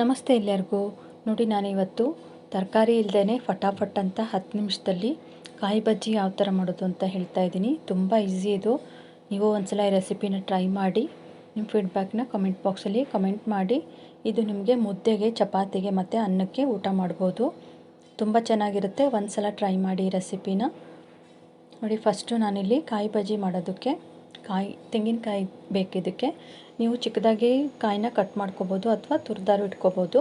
ನಮಸ್ತೆ ಎಲ್ಲರಿಗೂ. ನೋಡಿ, ನಾನಿವತ್ತು ತರಕಾರಿ ಇಲ್ಲದೇ ಫಟಾಫಟ್ ಅಂತ ಹತ್ತು ನಿಮಿಷದಲ್ಲಿ ಕಾಯಿ ಬಜ್ಜಿ ಯಾವ ಥರ ಮಾಡೋದು ಅಂತ ಹೇಳ್ತಾ ಇದ್ದೀನಿ. ತುಂಬ ಈಸಿ ಇದು. ನೀವು ಒಂದ್ಸಲ ಈ ರೆಸಿಪಿನ ಟ್ರೈ ಮಾಡಿ, ನಿಮ್ಮ ಫೀಡ್ಬ್ಯಾಕ್ನ ಕಮೆಂಟ್ ಬಾಕ್ಸಲ್ಲಿ ಕಮೆಂಟ್ ಮಾಡಿ. ಇದು ನಿಮಗೆ ಮುದ್ದೆಗೆ, ಚಪಾತಿಗೆ ಮತ್ತು ಅನ್ನಕ್ಕೆ ಊಟ ಮಾಡ್ಬೋದು. ತುಂಬ ಚೆನ್ನಾಗಿರುತ್ತೆ. ಒಂದು ಸಲ ಟ್ರೈ ಮಾಡಿ ಈ ರೆಸಿಪಿನ. ನೋಡಿ ಫಸ್ಟು ನಾನಿಲ್ಲಿ ಕಾಯಿ ಬಜ್ಜಿ ಮಾಡೋದಕ್ಕೆ, ಕಾಯಿ, ತೆಂಗಿನಕಾಯಿ ಬೇಕಿದ್ದಕ್ಕೆ ನೀವು ಚಿಕ್ಕದಾಗಿ ಕಾಯಿನ ಕಟ್ ಮಾಡ್ಕೋಬೋದು ಅಥವಾ ತುರಿದಾರು ಇಟ್ಕೋಬೋದು.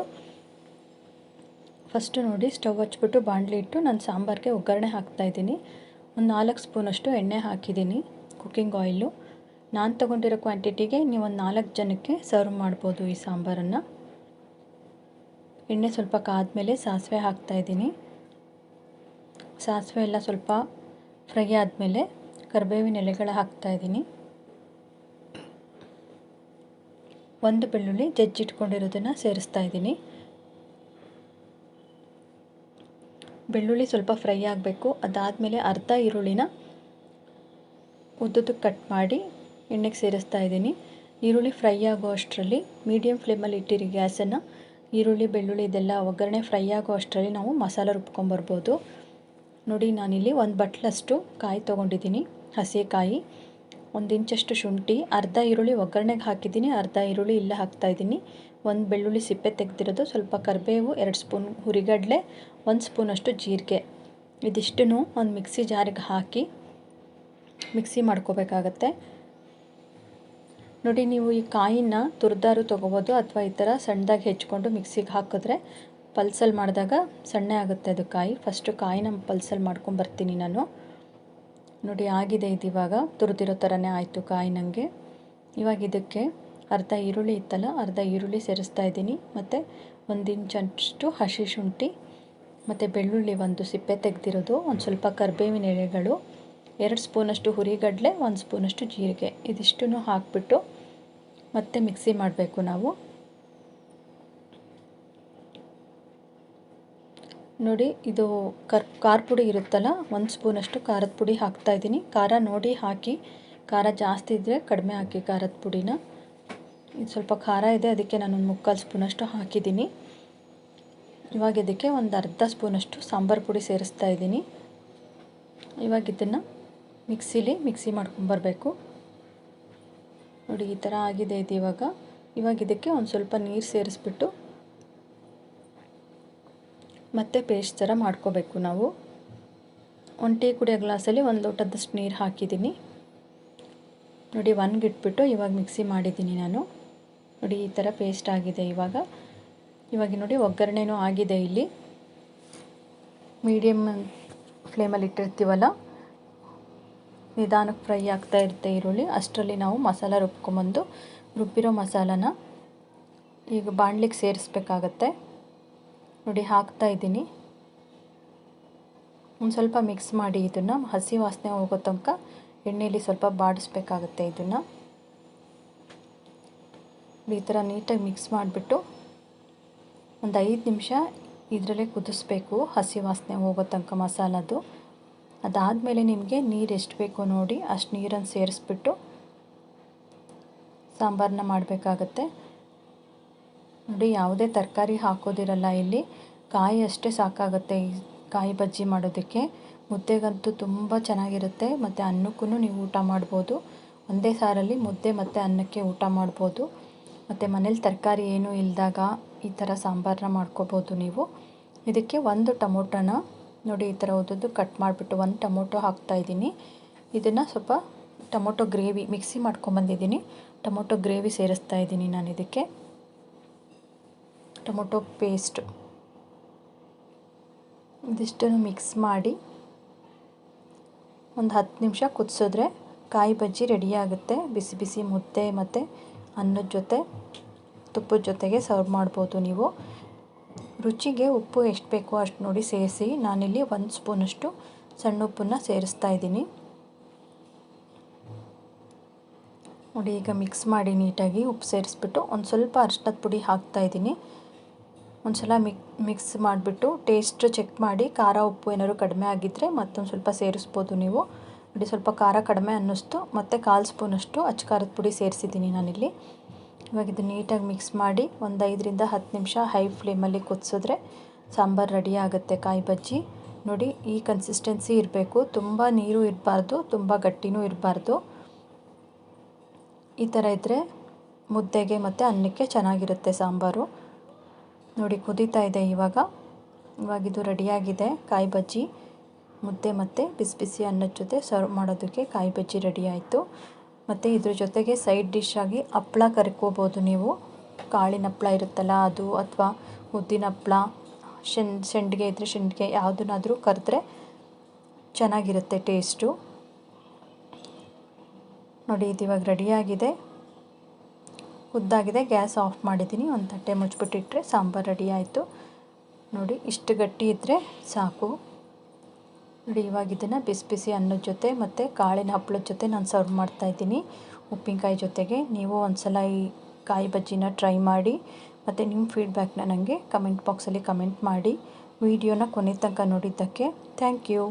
ಫಸ್ಟು ನೋಡಿ, ಸ್ಟವ್ ಹಚ್ಬಿಟ್ಟು ಬಾಂಡ್ಲಿ ಇಟ್ಟು ನಾನು ಸಾಂಬಾರಿಗೆ ಒಗ್ಗರಣೆ ಹಾಕ್ತಾಯಿದ್ದೀನಿ ಒಂದು ನಾಲ್ಕು ಸ್ಪೂನಷ್ಟು ಎಣ್ಣೆ ಹಾಕಿದ್ದೀನಿ, ಕುಕ್ಕಿಂಗ್ ಆಯಿಲು. ನಾನು ತೊಗೊಂಡಿರೋ ಕ್ವಾಂಟಿಟಿಗೆ ನೀವು ಒಂದು ನಾಲ್ಕು ಜನಕ್ಕೆ ಸರ್ವ್ ಮಾಡ್ಬೋದು ಈ ಸಾಂಬಾರನ್ನು. ಎಣ್ಣೆ ಸ್ವಲ್ಪ ಕಾದ್ಮೇಲೆ ಸಾಸಿವೆ ಹಾಕ್ತಾಯಿದ್ದೀನಿ ಸಾಸಿವೆ ಎಲ್ಲ ಸ್ವಲ್ಪ ಫ್ರೈ ಆದಮೇಲೆ ಕರಿಬೇವಿನ ಎಲೆಗಳು ಹಾಕ್ತಾಯಿದ್ದೀನಿ ಒಂದು ಬೆಳ್ಳುಳ್ಳಿ ಜಜ್ಜಿಟ್ಕೊಂಡಿರೋದನ್ನು ಸೇರಿಸ್ತಾ ಇದ್ದೀನಿ. ಬೆಳ್ಳುಳ್ಳಿ ಸ್ವಲ್ಪ ಫ್ರೈ ಆಗಬೇಕು. ಅದಾದಮೇಲೆ ಅರ್ಧ ಈರುಳ್ಳಿನ ಉದ್ದುದಕ್ಕೆ ಕಟ್ ಮಾಡಿ ಎಣ್ಣೆಗೆ ಸೇರಿಸ್ತಾ ಇದ್ದೀನಿ. ಈರುಳ್ಳಿ ಫ್ರೈ ಆಗೋ ಅಷ್ಟರಲ್ಲಿ ಮೀಡಿಯಮ್ ಫ್ಲೇಮಲ್ಲಿ ಇಟ್ಟಿರಿ ಗ್ಯಾಸನ್ನು. ಈರುಳ್ಳಿ, ಬೆಳ್ಳುಳ್ಳಿ ಇದೆಲ್ಲ ಒಗ್ಗರಣೆ ಫ್ರೈ ಆಗೋ ಅಷ್ಟರಲ್ಲಿ ನಾವು ಮಸಾಲೆ ರುಬ್ಕೊಂಬರ್ಬೋದು. ನೋಡಿ, ನಾನಿಲ್ಲಿ ಒಂದು ಬಟ್ಲಷ್ಟು ಕಾಯಿ ತೊಗೊಂಡಿದ್ದೀನಿ. ಹಸಿಕಾಯಿ ಒಂದು ಇಂಚಷ್ಟು ಶುಂಠಿ, ಅರ್ಧ ಈರುಳ್ಳಿ ಒಗ್ಗರಣೆಗೆ ಹಾಕಿದ್ದೀನಿ. ಅರ್ಧ ಈರುಳ್ಳಿ ಇಲ್ಲ ಹಾಕ್ತಾಯಿದ್ದೀನಿ ಒಂದು ಬೆಳ್ಳುಳ್ಳಿ ಸಿಪ್ಪೆ ತೆಗೆದಿರೋದು. ಸ್ವಲ್ಪ ಕರಿಬೇವು, ಎರಡು ಸ್ಪೂನ್ ಹುರಿಗಡಲೆ, ಒಂದು ಸ್ಪೂನಷ್ಟು ಜೀರಿಗೆ. ಇದಿಷ್ಟನ್ನು ಒಂದು ಮಿಕ್ಸಿ ಜಾರಿಗೆ ಹಾಕಿ ಮಿಕ್ಸಿ ಮಾಡ್ಕೋಬೇಕಾಗತ್ತೆ. ನೋಡಿ, ನೀವು ಈ ಕಾಯಿನ ತುರಿದಾರು ತೊಗೋಬೋದು ಅಥವಾ ಈ ಥರ ಸಣ್ಣದಾಗಿ ಹೆಚ್ಕೊಂಡು ಮಿಕ್ಸಿಗೆ ಹಾಕಿದ್ರೆ ಪಲ್ಸಲ್ಲಿ ಮಾಡಿದಾಗ ಸಣ್ಣ ಆಗುತ್ತೆ ಅದು ಕಾಯಿ. ಫಸ್ಟು ಕಾಯಿನ ಪಲ್ಸಲ್ಲಿ ಮಾಡ್ಕೊಂಬರ್ತೀನಿ ನಾನು. ನೋಡಿ, ಆಗಿದೆ ಇದು ಇವಾಗ ತುರಿದಿರೋ ಥರನೇ ಆಯಿತು ಕಾಯಿ ನನಗೆ ಇವಾಗ ಇದಕ್ಕೆ ಅರ್ಧ ಈರುಳ್ಳಿ ಇತ್ತಲ್ಲ, ಅರ್ಧ ಈರುಳ್ಳಿ ಸೇರಿಸ್ತಾ ಇದ್ದೀನಿ. ಮತ್ತು ಒಂದು ಇಂಚಷ್ಟು ಹಸಿ ಶುಂಠಿ, ಮತ್ತು ಬೆಳ್ಳುಳ್ಳಿ ಒಂದು ಸಿಪ್ಪೆ ತೆಗೆದಿರೋದು, ಒಂದು ಸ್ವಲ್ಪ ಕರಿಬೇವಿನ ಎಲೆಗಳು, ಎರಡು ಸ್ಪೂನಷ್ಟು ಹುರಿಗಡಲೆ, ಒಂದು ಸ್ಪೂನಷ್ಟು ಜೀರಿಗೆ. ಇದಿಷ್ಟನ್ನು ಹಾಕಿಬಿಟ್ಟು ಮತ್ತೆ ಮಿಕ್ಸಿ ಮಾಡಬೇಕು ನಾವು. ನೋಡಿ, ಇದು ಕರ್, ಖಾರ ಪುಡಿ ಇರುತ್ತಲ್ಲ, ಒಂದು ಸ್ಪೂನಷ್ಟು ಖಾರದ ಪುಡಿ ಹಾಕ್ತಾಯಿದ್ದೀನಿ ಖಾರ ನೋಡಿ ಹಾಕಿ, ಖಾರ ಜಾಸ್ತಿ ಇದ್ದರೆ ಕಡಿಮೆ ಹಾಕಿ ಖಾರದ ಪುಡಿನ. ಇದು ಸ್ವಲ್ಪ ಖಾರ ಇದೆ, ಅದಕ್ಕೆ ನಾನು ಒಂದು ಮುಕ್ಕಾಲು ಸ್ಪೂನಷ್ಟು ಹಾಕಿದ್ದೀನಿ. ಇವಾಗ ಇದಕ್ಕೆ ಒಂದು ಅರ್ಧ ಸ್ಪೂನಷ್ಟು ಸಾಂಬಾರು ಪುಡಿ ಸೇರಿಸ್ತಾ ಇದ್ದೀನಿ. ಇವಾಗ ಇದನ್ನು ಮಿಕ್ಸಿಲಿ ಮಿಕ್ಸಿ ಮಾಡ್ಕೊಂಬರ್ಬೇಕು ನೋಡಿ, ಈ ಥರ ಆಗಿದೆ ಇದು ಇವಾಗ. ಇವಾಗ ಇದಕ್ಕೆ ಒಂದು ಸ್ವಲ್ಪ ನೀರು ಸೇರಿಸ್ಬಿಟ್ಟು ಮತ್ತೆ ಪೇಸ್ಟ್ ಥರ ಮಾಡ್ಕೋಬೇಕು ನಾವು. ಒಂದು ಟೀ ಕುಡಿಯೋ ಗ್ಲಾಸಲ್ಲಿ ಒಂದು ಲೋಟದಷ್ಟು ನೀರು ಹಾಕಿದ್ದೀನಿ. ನೋಡಿ, ಒಣಗಿಟ್ಬಿಟ್ಟು ಇವಾಗ ಮಿಕ್ಸಿ ಮಾಡಿದ್ದೀನಿ ನಾನು. ನೋಡಿ, ಈ ಥರ ಪೇಸ್ಟ್ ಆಗಿದೆ ಇವಾಗ. ಇವಾಗ ನೋಡಿ, ಒಗ್ಗರಣೆನೂ ಆಗಿದೆ ಇಲ್ಲಿ. ಮೀಡಿಯಮ್ ಫ್ಲೇಮಲ್ಲಿ ಇಟ್ಟಿರ್ತೀವಲ್ಲ? ನಿಧಾನಕ್ಕೆ ಫ್ರೈ ಆಗ್ತಾ ಇರುತ್ತೆ ಈರುಳ್ಳಿ. ಅಷ್ಟರಲ್ಲಿ ನಾವು ಮಸಾಲ ರುಬ್ಕೊಂಬಂದು, ರುಬ್ಬಿರೋ ಮಸಾಲನ ಈಗ ಬಾಣಲಿಗೆ ಸೇರಿಸ್ಬೇಕಾಗತ್ತೆ. ನೋಡಿ, ಹಾಕ್ತಾ ಇದ್ದೀನಿ. ಒಂದು ಸ್ವಲ್ಪ ಮಿಕ್ಸ್ ಮಾಡಿ ಇದನ್ನು, ಹಸಿ ವಾಸನೆ ಹೋಗೋ ತನಕ ಎಣ್ಣೆಯಲ್ಲಿ ಸ್ವಲ್ಪ ಬಾಡಿಸ್ಬೇಕಾಗುತ್ತೆ ಇದನ್ನು. ಈ ಥರ ನೀಟಾಗಿ ಮಿಕ್ಸ್ ಮಾಡಿಬಿಟ್ಟು ಒಂದು ಐದು ನಿಮಿಷ ಇದರಲ್ಲೇ ಕುದಿಸ್ಬೇಕು, ಹಸಿ ವಾಸನೆ ಹೋಗೋ ತನಕ ಮಸಾಲದು. ಅದಾದಮೇಲೆ ನಿಮಗೆ ನೀರು ಎಷ್ಟು ಬೇಕೋ ನೋಡಿ, ಅಷ್ಟು ನೀರನ್ನು ಸೇರಿಸ್ಬಿಟ್ಟು ಸಾಂಬಾರನ್ನ ಮಾಡಬೇಕಾಗತ್ತೆ. ನೋಡಿ, ಯಾವುದೇ ತರಕಾರಿ ಹಾಕೋದಿರಲ್ಲ ಇಲ್ಲಿ. ಕಾಯಿ ಅಷ್ಟೇ ಸಾಕಾಗುತ್ತೆ ಈ ಕಾಯಿ ಬಜ್ಜಿ ಮಾಡೋದಕ್ಕೆ. ಮುದ್ದೆಗಂತೂ ತುಂಬ ಚೆನ್ನಾಗಿರುತ್ತೆ. ಮತ್ತು ಅನ್ನಕ್ಕೂ ನೀವು ಊಟ ಮಾಡ್ಬೋದು. ಒಂದೇ ಸಾರಲ್ಲಿ ಮುದ್ದೆ ಮತ್ತು ಅನ್ನಕ್ಕೆ ಊಟ ಮಾಡ್ಬೋದು. ಮತ್ತು ಮನೇಲಿ ತರಕಾರಿ ಏನೂ ಇಲ್ಲದಾಗ ಈ ಥರ ಸಾಂಬಾರನ್ನ ಮಾಡ್ಕೋಬೋದು ನೀವು. ಇದಕ್ಕೆ ಒಂದು ಟೊಮೊಟೊನ ನೋಡಿ, ಈ ಥರ ಉದ್ದುದ್ದು ಕಟ್ ಮಾಡಿಬಿಟ್ಟು ಒಂದು ಟೊಮೊಟೊ ಹಾಕ್ತಾಯಿದ್ದೀನಿ ಇದನ್ನು ಸ್ವಲ್ಪ ಟೊಮೊಟೊ ಗ್ರೇವಿ ಮಿಕ್ಸಿ ಮಾಡ್ಕೊಂಬಂದಿದ್ದೀನಿ. ಟೊಮೊಟೊ ಗ್ರೇವಿ ಸೇರಿಸ್ತಾ ಇದ್ದೀನಿ ನಾನು ಇದಕ್ಕೆ. Tomato paste. ಇದಿಷ್ಟನ್ನು ಮಿಕ್ಸ್ ಮಾಡಿ ಒಂದು ಹತ್ತು ನಿಮಿಷ ಕುದಿಸಿದ್ರೆ ಕಾಯಿ ಬಜ್ಜಿ ರೆಡಿಯಾಗುತ್ತೆ ಬಿಸಿ ಬಿಸಿ ಮುದ್ದೆ ಮತ್ತು ಅನ್ನದ ಜೊತೆ, ತುಪ್ಪದ ಜೊತೆಗೆ ಸರ್ವ್ ಮಾಡ್ಬೋದು ನೀವು. ರುಚಿಗೆ ಉಪ್ಪು ಎಷ್ಟು ಬೇಕೋ ಅಷ್ಟು ನೋಡಿ ಸೇರಿಸಿ. ನಾನಿಲ್ಲಿ ಒಂದು ಸ್ಪೂನಷ್ಟು ಸಣ್ಣ ಉಪ್ಪನ್ನು ಸೇರಿಸ್ತಾ ಇದ್ದೀನಿ. ನೋಡಿ, ಈಗ ಮಿಕ್ಸ್ ಮಾಡಿ ನೀಟಾಗಿ ಉಪ್ಪು ಸೇರಿಸ್ಬಿಟ್ಟು ಒಂದು ಸ್ವಲ್ಪ ಅರ್ಶಿನದ ಪುಡಿ ಹಾಕ್ತಾಯಿದ್ದೀನಿ ಒಂದು ಸಲ ಮಿಕ್, ಮಿಕ್ಸ್ ಮಾಡಿಬಿಟ್ಟು ಟೇಸ್ಟ್ ಚೆಕ್ ಮಾಡಿ ಖಾರ, ಉಪ್ಪು ಏನಾದ್ರು ಕಡಿಮೆ ಆಗಿದ್ದರೆ ಮತ್ತೊಂದು ಸ್ವಲ್ಪ ಸೇರಿಸ್ಬೋದು ನೀವು. ನೋಡಿ, ಸ್ವಲ್ಪ ಖಾರ ಕಡಿಮೆ ಅನ್ನಿಸ್ತು. ಮತ್ತು ಕಾಲು ಸ್ಪೂನಷ್ಟು ಅಚ್ಚ ಖಾರದ ಪುಡಿ ಸೇರಿಸಿದ್ದೀನಿ ನಾನಿಲ್ಲಿ. ಇವಾಗ ಇದು ನೀಟಾಗಿ ಮಿಕ್ಸ್ ಮಾಡಿ ಒಂದು ಐದರಿಂದ ಹತ್ತು ನಿಮಿಷ ಹೈ ಫ್ಲೇಮಲ್ಲಿ ಕುದಿಸಿದ್ರೆ ಸಾಂಬಾರು ರೆಡಿ ಆಗುತ್ತೆ ಕಾಯಿ ಬಜ್ಜಿ. ನೋಡಿ, ಈ ಕನ್ಸಿಸ್ಟೆನ್ಸಿ ಇರಬೇಕು. ತುಂಬ ನೀರು ಇರಬಾರ್ದು, ತುಂಬ ಗಟ್ಟಿನೂ ಇರಬಾರ್ದು. ಈ ಥರ ಇದ್ದರೆ ಮುದ್ದೆಗೆ ಮತ್ತು ಅನ್ನಕ್ಕೆ ಚೆನ್ನಾಗಿರುತ್ತೆ ಸಾಂಬಾರು. ನೋಡಿ, ಕುದೀತಾ ಇದೆ ಇವಾಗ. ಇವಾಗ ಇದು ರೆಡಿಯಾಗಿದೆ, ಕಾಯಿ ಬಜ್ಜಿ. ಮುದ್ದೆ ಮತ್ತು ಬಿಸಿ ಬಿಸಿ ಅನ್ನದ ಜೊತೆ ಸರ್ವ್ ಮಾಡೋದಕ್ಕೆ ಕಾಯಿ ಬಜ್ಜಿ ರೆಡಿ ಆಯಿತು. ಮತ್ತು ಇದ್ರ ಜೊತೆಗೆ ಸೈಡ್ ಡಿಶ್ ಆಗಿ ಹಪ್ಳ ಕರ್ಕೋಬೋದು ನೀವು. ಕಾಳಿನ ಹಪ್ಳ ಇರುತ್ತಲ್ಲ, ಅದು ಅಥವಾ ಉದ್ದಿನ ಹಪ್ಳ, ಶೆನ್ ಸೆಂಡಿಗೆ ಇದ್ದರೆ ಸೆಂಡಿಗೆ ಯಾವುದನ್ನಾದರೂ ಕರೆದ್ರೆ ಚೆನ್ನಾಗಿರುತ್ತೆ ಟೇಸ್ಟು ನೋಡಿ, ಇದು ಇವಾಗ ರೆಡಿಯಾಗಿದೆ ಉದ್ದಾಗಿದೆ ಗ್ಯಾಸ್ ಆಫ್ ಮಾಡಿದ್ದೀನಿ. ಒಂದು ತಟ್ಟೆ ಮುಚ್ಚಿಬಿಟ್ಟಿಟ್ರೆ ಸಾಂಬಾರು ರೆಡಿ ಆಯಿತು. ನೋಡಿ, ಇಷ್ಟು ಗಟ್ಟಿ ಇದ್ದರೆ ಸಾಕು. ನೋಡಿ, ಇವಾಗ ಇದನ್ನು ಬಿಸಿ ಬಿಸಿ ಅನ್ನದ ಜೊತೆ ಮತ್ತು ಕಾಳಿನ ಹಪ್ಪಳದ ಜೊತೆ ನಾನು ಸರ್ವ್ ಮಾಡ್ತಾಯಿದ್ದೀನಿ ಉಪ್ಪಿನಕಾಯಿ ಜೊತೆಗೆ. ನೀವು ಒಂದ್ಸಲ ಈ ಕಾಯಿ ಬಜ್ಜಿನ ಟ್ರೈ ಮಾಡಿ ಮತ್ತು ನಿಮ್ಮ ಫೀಡ್ಬ್ಯಾಕ್ನ ನನಗೆ ಕಮೆಂಟ್ ಬಾಕ್ಸಲ್ಲಿ ಕಮೆಂಟ್ ಮಾಡಿ. ವಿಡಿಯೋನ ಕೊನೆ ತನಕ ನೋಡಿದ್ದಕ್ಕೆ ಥ್ಯಾಂಕ್ ಯು